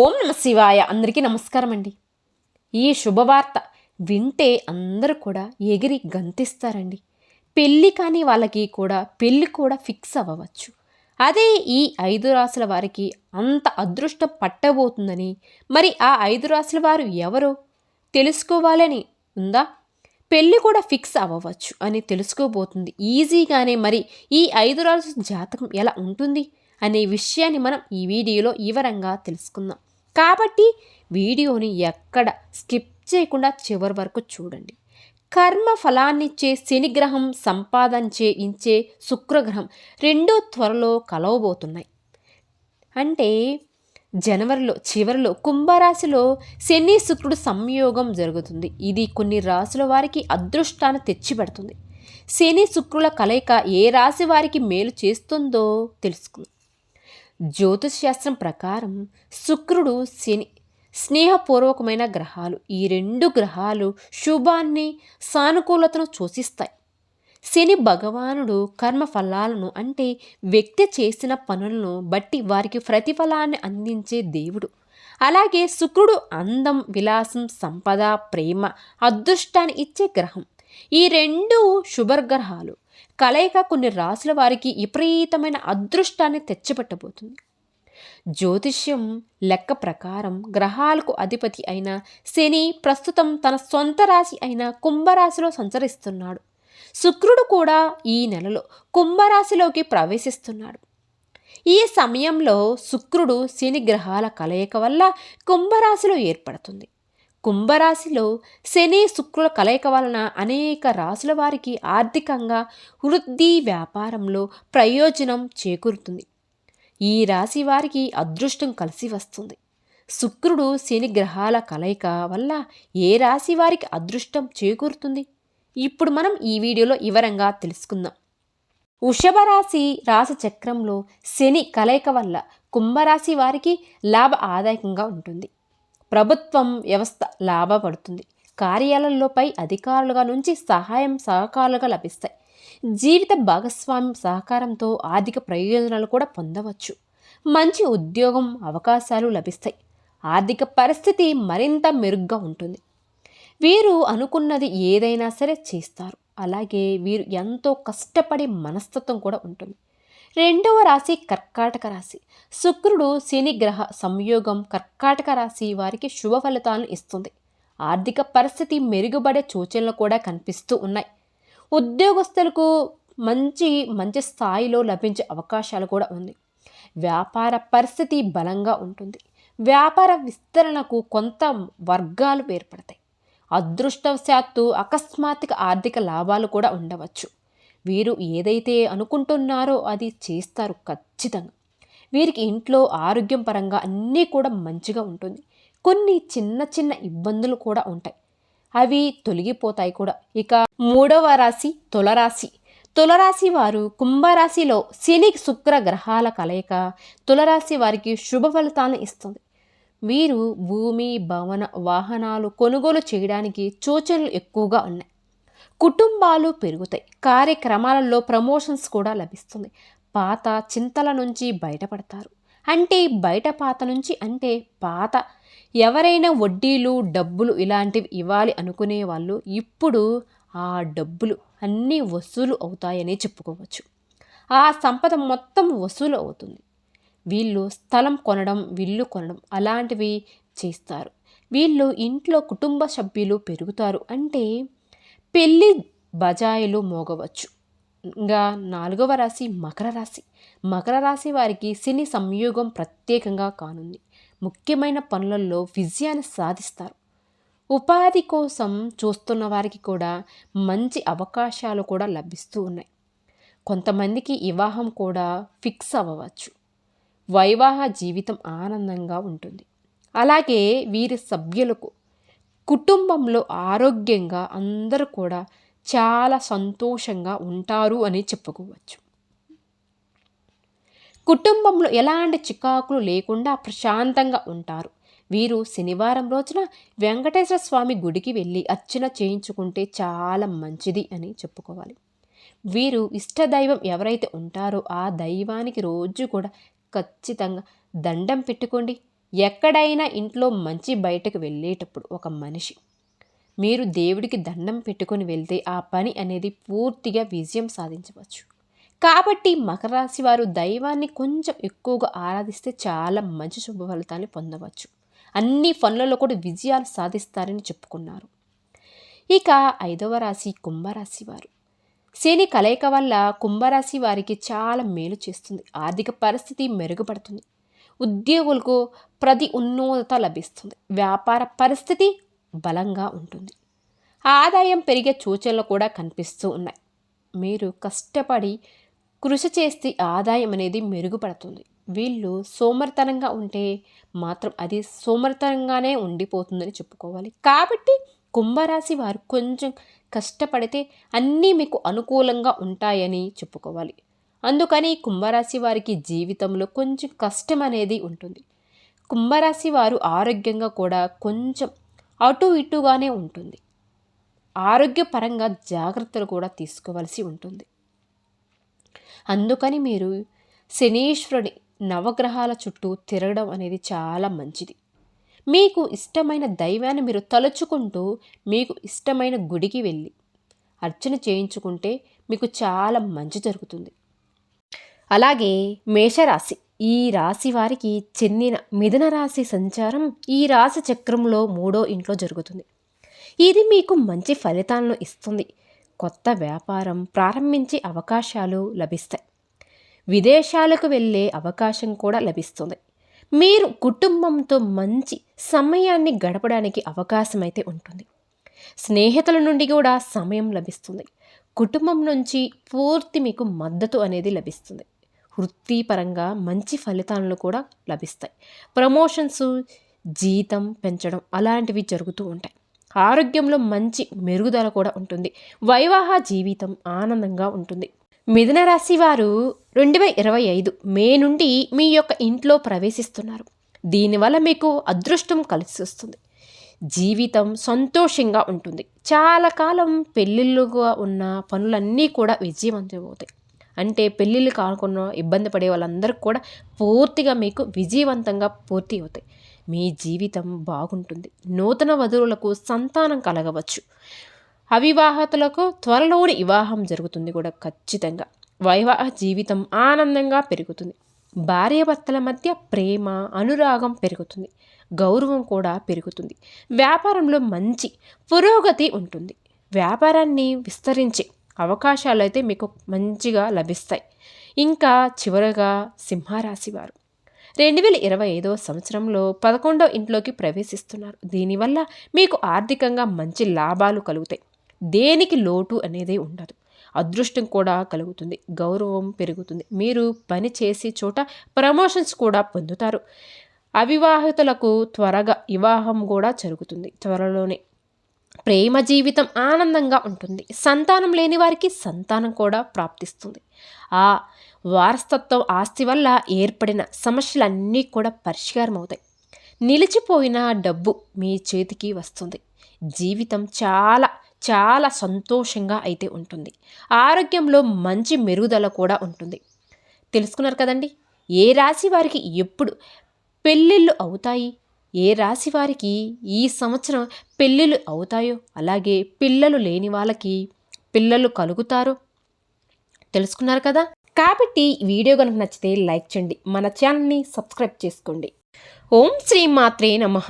ఓం నమ శివాయ అందరికీ నమస్కారం అండి ఈ శుభవార్త వింటే అందరూ కూడా ఎగిరి గంతిస్తారండి. పెళ్ళి కాని వాళ్ళకి కూడా పెళ్ళి కూడా ఫిక్స్ అవ్వవచ్చు. అదే ఈ ఐదు రాసుల వారికి అంత అదృష్టం పట్టబోతుందని మరి ఆ ఐదు రాసుల వారు ఎవరో? తెలుసుకోవాలని ఉందా? పెళ్ళి కూడా ఫిక్స్ అవ్వవచ్చు అని తెలుసుకోబోతుంది. ఈజీగానే మరి ఈ ఐదు రాసుల జాతకం ఎలా ఉంటుంది అనే విషయాన్ని మనం ఈ వీడియోలో వివరంగా తెలుసుకుందాం. కాబట్టి వీడియోని ఎక్కడ స్కిప్ చేయకుండా చివరి వరకు చూడండి. కర్మ ఫలాన్నిచ్చే శనిగ్రహం సంపాదించే ఇచ్చే శుక్రగ్రహం రెండో త్వరలో కలవబోతున్నాయి. అంటే జనవరిలో చివరిలో కుంభరాశిలో శని శుక్రుడు సంయోగం జరుగుతుంది. ఇది కొన్ని రాశుల వారికి అదృష్టాన్ని తెచ్చిపెడుతుంది. శని శుక్రుల కలయిక ఏ రాశి వారికి మేలు చేస్తుందో తెలుసుకుందాం. జ్యోతిష్ శాస్త్రం ప్రకారం శుక్రుడు శని స్నేహపూర్వకమైన గ్రహాలు. ఈ రెండు గ్రహాలు శుభాన్ని సానుకూలతను సూచిస్తాయి. శని భగవానుడు కర్మ ఫలాలను అంటే వ్యక్తి చేసిన పనులను బట్టి వారికి ప్రతిఫలాన్ని అందించే దేవుడు. అలాగే శుక్రుడు అందం విలాసం సంపద ప్రేమ అదృష్టాన్ని ఇచ్చే గ్రహం. ఈ రెండు శుభగ్రహాలు కలయిక కొన్ని రాసుల వారికి విపరీతమైన అదృష్టాన్ని తెచ్చిపెట్టబోతుంది. జ్యోతిష్యం లెక్క ప్రకారం గ్రహాలకు అధిపతి అయిన శని ప్రస్తుతం తన సొంత రాశి అయిన కుంభరాశిలో సంచరిస్తున్నాడు. శుక్రుడు కూడా ఈ నెలలో కుంభరాశిలోకి ప్రవేశిస్తున్నాడు. ఈ సమయంలో శుక్రుడు శని గ్రహాల కలయిక వల్ల కుంభరాశిలో ఏర్పడుతుంది. కుంభరాశిలో శని శుక్రుల కలయిక వలన అనేక రాశుల వారికి ఆర్థికంగా వృద్ధి వ్యాపారంలో ప్రయోజనం చేకూరుతుంది. ఈ రాశి వారికి అదృష్టం కలిసి వస్తుంది. శుక్రుడు శని గ్రహాల కలయిక వల్ల ఏ రాశి వారికి అదృష్టం చేకూరుతుంది? ఇప్పుడు మనం ఈ వీడియోలో వివరంగా తెలుసుకుందాం. వృషభ రాశి రాశి చక్రంలో శని కలయిక వల్ల కుంభరాశి వారికి లాభ ఆదాయకంగా ఉంటుంది. ప్రభుత్వం వ్యవస్థ లాభపడుతుంది. కార్యాలయంలోపై అధికారులుగా నుంచి సహాయం సహకారాలుగా లభిస్తాయి. జీవిత భాగస్వామ్యం సహకారంతో ఆర్థిక ప్రయోజనాలు కూడా పొందవచ్చు. మంచి ఉద్యోగం అవకాశాలు లభిస్తాయి. ఆర్థిక పరిస్థితి మరింత మెరుగ్గా ఉంటుంది. వీరు అనుకున్నది ఏదైనా సరే చేస్తారు. అలాగే వీరు ఎంతో కష్టపడే మనస్తత్వం కూడా ఉంటుంది. రెండవ రాశి కర్కాటక రాశి. శుక్రుడు శనిగ్రహ సంయోగం కర్కాటక రాశి వారికి శుభ ఫలితాలను ఇస్తుంది. ఆర్థిక పరిస్థితి మెరుగుపడే సూచనలు కూడా కనిపిస్తూ ఉన్నాయి. ఉద్యోగస్తులకు మంచి మంచి స్థాయిలో లభించే అవకాశాలు కూడా ఉంది. వ్యాపార పరిస్థితి బలంగా ఉంటుంది. వ్యాపార విస్తరణకు కొంత వర్గాలు ఏర్పడతాయి. అదృష్టవశాత్తు అకస్మాత్తుగా ఆర్థిక లాభాలు కూడా ఉండవచ్చు. వీరు ఏదైతే అనుకుంటున్నారో అది చేస్తారు ఖచ్చితంగా. వీరికి ఇంట్లో ఆరోగ్యం పరంగా అన్నీ కూడా మంచిగా ఉంటుంది. కొన్ని చిన్న చిన్న ఇబ్బందులు కూడా ఉంటాయి. అవి తొలగిపోతాయి కూడా. ఇక మూడవ రాశి తులరాశి. తులరాశి వారు కుంభరాశిలో శని శుక్ర గ్రహాల కలయిక తులరాశి వారికి శుభ ఫలితాలను ఇస్తుంది. వీరు భూమి భవన వాహనాలు కొనుగోలు చేయడానికి సూచనలు ఎక్కువగా ఉన్నాయి. కుటుంబాలు పెరుగుతాయి. కార్యక్రమాలలో ప్రమోషన్స్ కూడా లభిస్తుంది. పాత చింతల నుంచి బయటపడతారు. అంటే బయట పాత నుంచి అంటే పాత. ఎవరైనా వడ్డీలు డబ్బులు ఇలాంటివి ఇవ్వాలి అనుకునే వాళ్ళు ఇప్పుడు ఆ డబ్బులు అన్నీ వసూలు అవుతాయని చెప్పుకోవచ్చు. ఆ సంపద మొత్తం వసూలు అవుతుంది. వీళ్ళు స్థలం కొనడం విల్లు కొనడం అలాంటివి చేస్తారు. వీళ్ళు ఇంట్లో కుటుంబ సభ్యులు పెరుగుతారు అంటే పెళ్ళి బజాయిలు మోగవచ్చు. ఇంకా నాలుగవ రాశి మకర రాశి. మకర రాశి వారికి శని సంయోగం ప్రత్యేకంగా కానుంది. ముఖ్యమైన పనులలో విజయాన్ని సాధిస్తారు. ఉపాధి కోసం చూస్తున్న వారికి కూడా మంచి అవకాశాలు కూడా లభిస్తూ ఉన్నాయి. కొంతమందికి వివాహం కూడా ఫిక్స్ అవ్వవచ్చు వైవాహ జీవితం ఆనందంగా ఉంటుంది. అలాగే వీరి సభ్యులకు కుటుంబంలో ఆరోగ్యంగా అందరూ కూడా చాలా సంతోషంగా ఉంటారు అని చెప్పుకోవచ్చు. కుటుంబంలో ఎలాంటి చికాకులు లేకుండా ప్రశాంతంగా ఉంటారు. వీరు శనివారం రోజున వెంకటేశ్వర స్వామి గుడికి వెళ్ళి అర్చన చేయించుకుంటే చాలా మంచిది అని చెప్పుకోవాలి. వీరు ఇష్టదైవం ఎవరైతే ఉంటారో ఆ దైవానికి రోజు కూడా ఖచ్చితంగా దండం పెట్టుకోండి. ఎక్కడైనా ఇంట్లో మంచి బయటకు వెళ్ళేటప్పుడు ఒక మనిషి మీరు దేవుడికి దండం పెట్టుకొని వెళ్తే ఆ పని అనేది పూర్తిగా విజయం సాధించవచ్చు. కాబట్టి మకర రాశి వారు దైవాన్ని కొంచెం ఎక్కువగా ఆరాధిస్తే చాలా మంచి శుభ ఫలితాన్ని పొందవచ్చు. అన్ని పనులలో కూడా విజయాలు సాధిస్తారని చెప్పుకున్నారు. ఇక ఐదవ రాశి కుంభరాశి వారు. శని కలయిక వల్ల కుంభరాశి వారికి చాలా మేలు చేస్తుంది. ఆర్థిక పరిస్థితి మెరుగుపడుతుంది. ఉద్యోగులకు ప్రతి ఉన్నోదత లభిస్తుంది. వ్యాపార పరిస్థితి బలంగా ఉంటుంది. ఆదాయం పెరిగే సూచనలు కూడా కనిపిస్తూ ఉన్నాయి. మీరు కష్టపడి కృషి చేస్తే ఆదాయం అనేది మెరుగుపడుతుంది. వీళ్ళు సోమరితనంగా ఉంటే మాత్రం అది సోమరితనంగానే ఉండిపోతుందని చెప్పుకోవాలి. కాబట్టి కుంభరాశి వారు కొంచెం కష్టపడితే అన్నీ మీకు అనుకూలంగా ఉంటాయని చెప్పుకోవాలి. అందుకని కుంభరాశి వారికి జీవితంలో కొంచెం కష్టం అనేది ఉంటుంది. కుంభరాశి వారు ఆరోగ్యంగా కూడా కొంచెం అటు ఇటుగానే ఉంటుంది. ఆరోగ్యపరంగా జాగ్రత్తలు కూడా తీసుకోవాల్సి ఉంటుంది. అందుకని మీరు శనీశ్వరుని నవగ్రహాల చుట్టూ తిరగడం అనేది చాలా మంచిది. మీకు ఇష్టమైన దైవాన్ని మీరు తలుచుకుంటూ మీకు ఇష్టమైన గుడికి వెళ్ళి అర్చన చేయించుకుంటే మీకు చాలా మంచి జరుగుతుంది. అలాగే మేషరాశి. ఈ రాశి వారికి చెందిన మిథున రాశి సంచారం ఈ రాశి చక్రంలో మూడో ఇంట్లో జరుగుతుంది. ఇది మీకు మంచి ఫలితాలను ఇస్తుంది. కొత్త వ్యాపారం ప్రారంభించే అవకాశాలు లభిస్తాయి. విదేశాలకు వెళ్ళే అవకాశం కూడా లభిస్తుంది. మీరు కుటుంబంతో మంచి సమయాన్ని గడపడానికి అవకాశం అయితే ఉంటుంది. స్నేహితుల నుండి కూడా సమయం లభిస్తుంది. కుటుంబం నుంచి పూర్తి మీకు మద్దతు అనేది లభిస్తుంది. వృత్తిపరంగా మంచి ఫలితాలను కూడా లభిస్తాయి. ప్రమోషన్స్ జీతం పెంచడం అలాంటివి జరుగుతూ ఉంటాయి. ఆరోగ్యంలో మంచి మెరుగుదల కూడా ఉంటుంది. వైవాహ జీవితం ఆనందంగా ఉంటుంది. మిథున రాశి వారు రెండు వేల ఇరవై ఐదు మే నుండి మీ యొక్క ఇంట్లో ప్రవేశిస్తున్నారు. దీనివల్ల మీకు అదృష్టం కలిసి వస్తుంది. జీవితం సంతోషంగా ఉంటుంది. చాలా కాలం పెళ్ళిళ్ళుగా ఉన్న పనులన్నీ కూడా విజయవంతమవుతాయి. అంటే పెళ్ళిళ్ళు కాకుండా ఇబ్బంది పడే వాళ్ళందరికీ కూడా పూర్తిగా మీకు విజయవంతంగా పూర్తి అవుతాయి. మీ జీవితం బాగుంటుంది. నూతన వధువులకు సంతానం కలగవచ్చు. అవివాహతులకు త్వరలోని వివాహం జరుగుతుంది కూడా ఖచ్చితంగా. వైవాహ జీవితం ఆనందంగా పెరుగుతుంది. భార్యాభర్తల మధ్య ప్రేమ అనురాగం పెరుగుతుంది. గౌరవం కూడా పెరుగుతుంది. వ్యాపారంలో మంచి పురోగతి ఉంటుంది. వ్యాపారాన్ని విస్తరించే అవకాశాలు అయితే మీకు మంచిగా లభిస్తాయి. ఇంకా చివరగా సింహరాశి వారు. రెండు వేల ఇరవై ఐదో సంవత్సరంలో పదకొండో ఇంట్లోకి ప్రవేశిస్తున్నారు. దీనివల్ల మీకు ఆర్థికంగా మంచి లాభాలు కలుగుతాయి. దేనికి లోటు అనేది ఉండదు. అదృష్టం కూడా కలుగుతుంది. గౌరవం పెరుగుతుంది. మీరు పని చేసే చోట ప్రమోషన్స్ కూడా పొందుతారు. అవివాహితులకు త్వరగా వివాహం కూడా జరుగుతుంది. త్వరలోనే ప్రేమ జీవితం ఆనందంగా ఉంటుంది. సంతానం లేని వారికి సంతానం కూడా ప్రాప్తిస్తుంది. ఆ వారసత్వం ఆస్తి వల్ల ఏర్పడిన సమస్యలన్నీ కూడా పరిష్కారం అవుతాయి నిలిచిపోయిన డబ్బు మీ చేతికి వస్తుంది. జీవితం చాలా చాలా సంతోషంగా అయితే ఉంటుంది. ఆరోగ్యంలో మంచి మెరుగుదల కూడా ఉంటుంది. తెలుసుకున్నారు కదండి? ఏ రాశి వారికి ఎప్పుడు పెళ్ళిళ్ళు అవుతాయి? ఏ రాశి వారికి ఈ సంవత్సరం పెళ్ళిళ్ళు అవుతాయో అలాగే పిల్లలు లేని వాళ్ళకి పిల్లలు కలుగుతారో తెలుసుకున్నారు కదా? కాబట్టి వీడియో కనుక నచ్చితే లైక్ చేయండి మన ఛానల్ని సబ్స్క్రైబ్ చేసుకోండి. ఓం శ్రీ మాత్రే నమః.